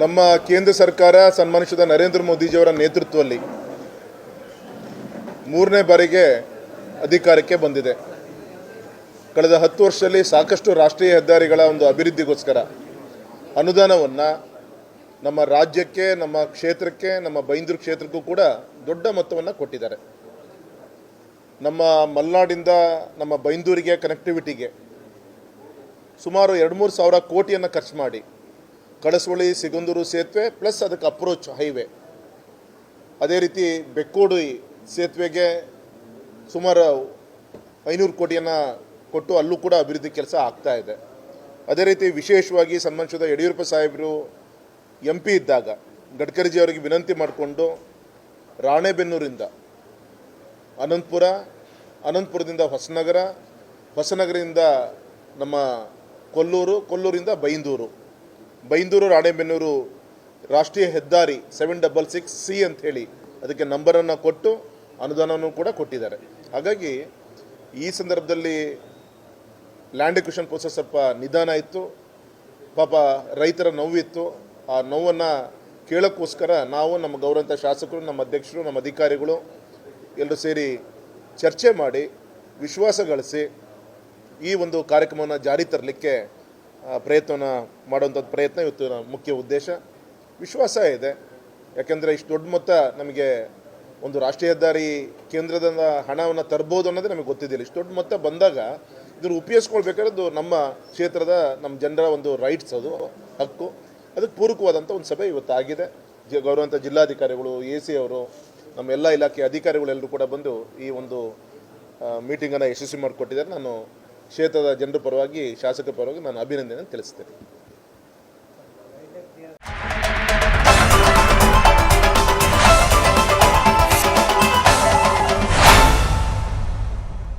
ನಮ್ಮ ಕೇಂದ್ರ ಸರ್ಕಾರ ಸನ್ಮಾನಿಸಿದ ನರೇಂದ್ರ ಮೋದಿಜಿಯವರ ನೇತೃತ್ವದಲ್ಲಿ ಮೂರನೇ ಬಾರಿಗೆ ಅಧಿಕಾರಕ್ಕೆ ಬಂದಿದೆ. ಕಳೆದ ಹತ್ತು ವರ್ಷದಲ್ಲಿ ಸಾಕಷ್ಟು ರಾಷ್ಟ್ರೀಯ ಹೆದ್ದಾರಿಗಳ ಒಂದು ಅಭಿವೃದ್ಧಿಗೋಸ್ಕರ ಅನುದಾನವನ್ನು ನಮ್ಮ ರಾಜ್ಯಕ್ಕೆ, ನಮ್ಮ ಕ್ಷೇತ್ರಕ್ಕೆ, ನಮ್ಮ ಬೈಂದೂರು ಕ್ಷೇತ್ರಕ್ಕೂ ಕೂಡ ದೊಡ್ಡ ಮೊತ್ತವನ್ನು ಕೊಟ್ಟಿದ್ದಾರೆ. ನಮ್ಮ ಮಲೆನಾಡಿಂದ ನಮ್ಮ ಬೈಂದೂರಿಗೆ ಕನೆಕ್ಟಿವಿಟಿಗೆ ಸುಮಾರು ಎರಡು ಮೂರು ಸಾವಿರ ಕೋಟಿಯನ್ನು ಖರ್ಚು ಮಾಡಿ ಕಳಸವಳ್ಳಿ ಸಿಗಂದೂರು ಸೇತುವೆ ಪ್ಲಸ್ ಅದಕ್ಕೆ ಅಪ್ರೋಚ್ ಹೈವೇ ಅದೇ ರೀತಿ ಬೆಕ್ಕೋಡು ಸೇತುವೆಗೆ ಸುಮಾರು ಐನೂರು ಕೋಟಿಯನ್ನು ಕೊಟ್ಟು ಅಲ್ಲೂ ಕೂಡ ಅಭಿವೃದ್ಧಿ ಕೆಲಸ ಆಗ್ತಾ ಇದೆ. ಅದೇ ರೀತಿ ವಿಶೇಷವಾಗಿ ಸನ್ಮಾನಿಸಿದ ಯಡಿಯೂರಪ್ಪ ಸಾಹೇಬರು ಎಂ ಪಿ ಇದ್ದಾಗ ಗಡ್ಕರಿಜಿ ಅವರಿಗೆ ವಿನಂತಿ ಮಾಡಿಕೊಂಡು ರಾಣೆಬೆನ್ನೂರಿಂದ ಅನಂತಪುರ, ಅನಂತಪುರದಿಂದ ಹೊಸನಗರ, ಹೊಸನಗರದಿಂದ ನಮ್ಮ ಕೊಲ್ಲೂರು, ಕೊಲ್ಲೂರಿಂದ ಬೈಂದೂರು. ಬೈಂದೂರು, ರಾಣೆಬೆನ್ನೂರು ರಾಷ್ಟ್ರೀಯ ಹೆದ್ದಾರಿ ಸೆವೆನ್ ಡಬಲ್ ಸಿಕ್ಸ್ ಸಿ ಅಂತ ಹೇಳಿ ಅದಕ್ಕೆ ನಂಬರನ್ನು ಕೊಟ್ಟು ಅನುದಾನವನ್ನು ಕೂಡ ಕೊಟ್ಟಿದ್ದಾರೆ. ಹಾಗಾಗಿ ಈ ಸಂದರ್ಭದಲ್ಲಿ ಲ್ಯಾಂಡ್ ಎಕ್ವಿಷನ್ ಪ್ರೋಸೆಸ್ ಸ್ವಲ್ಪ ನಿಧಾನ ಇತ್ತು. ಪಾಪ ರೈತರ ನೋವಿತ್ತು. ಆ ನೋವನ್ನು ಕೇಳೋಕ್ಕೋಸ್ಕರ ನಾವು ನಮ್ಮ ಗೌರವಂತ ಶಾಸಕರು, ನಮ್ಮ ಅಧ್ಯಕ್ಷರು, ನಮ್ಮ ಅಧಿಕಾರಿಗಳು ಎಲ್ಲರೂ ಸೇರಿ ಚರ್ಚೆ ಮಾಡಿ, ವಿಶ್ವಾಸ ಗಳಿಸಿ ಈ ಒಂದು ಕಾರ್ಯಕ್ರಮವನ್ನು ಜಾರಿ ತರಲಿಕ್ಕೆ ಪ್ರಯತ್ನವನ್ನು ಮಾಡುವಂಥದ್ದು ಪ್ರಯತ್ನ ಇವತ್ತು ಮುಖ್ಯ ಉದ್ದೇಶ. ವಿಶ್ವಾಸ ಇದೆ. ಯಾಕೆಂದರೆ ಇಷ್ಟು ದೊಡ್ಡ ಮೊತ್ತ ನಮಗೆ ಒಂದು ರಾಷ್ಟ್ರೀಯ ಹೆದ್ದಾರಿ ಕೇಂದ್ರದಿಂದ ಹಣವನ್ನು ತರ್ಬೋದು ಅನ್ನೋದೇ ನಮಗೆ ಗೊತ್ತಿದ್ದಿಲ್ಲ. ಇಷ್ಟು ದೊಡ್ಡ ಮೊತ್ತ ಬಂದಾಗ ಇದನ್ನು ಉಪಯೋಗಿಸ್ಕೊಳ್ಬೇಕಾದ್ದು ನಮ್ಮ ಕ್ಷೇತ್ರದ ನಮ್ಮ ಜನರ ಒಂದು ರೈಟ್ಸ್ ಅದು, ಹಕ್ಕು. ಅದಕ್ಕೆ ಪೂರಕವಾದಂಥ ಒಂದು ಸಭೆ ಇವತ್ತು ಆಗಿದೆ ಜ ಗೌರವಂತ ಜಿಲ್ಲಾಧಿಕಾರಿಗಳು, ಎ ಸಿ ಅವರು, ನಮ್ಮ ಎಲ್ಲ ಇಲಾಖೆಯ ಅಧಿಕಾರಿಗಳೆಲ್ಲರೂ ಕೂಡ ಬಂದು ಈ ಒಂದು ಮೀಟಿಂಗನ್ನು ಯಶಸ್ವಿ ಮಾಡಿಕೊಟ್ಟಿದ್ದಾರೆ. ನಾನು ಕ್ಷೇತ್ರದ ಜನರ ಪರವಾಗಿ ಶಾಸಕರ ಪರವಾಗಿ ನಾನು ಅಭಿನಂದನೆ ತಿಳಿಸ್ತೇನೆ.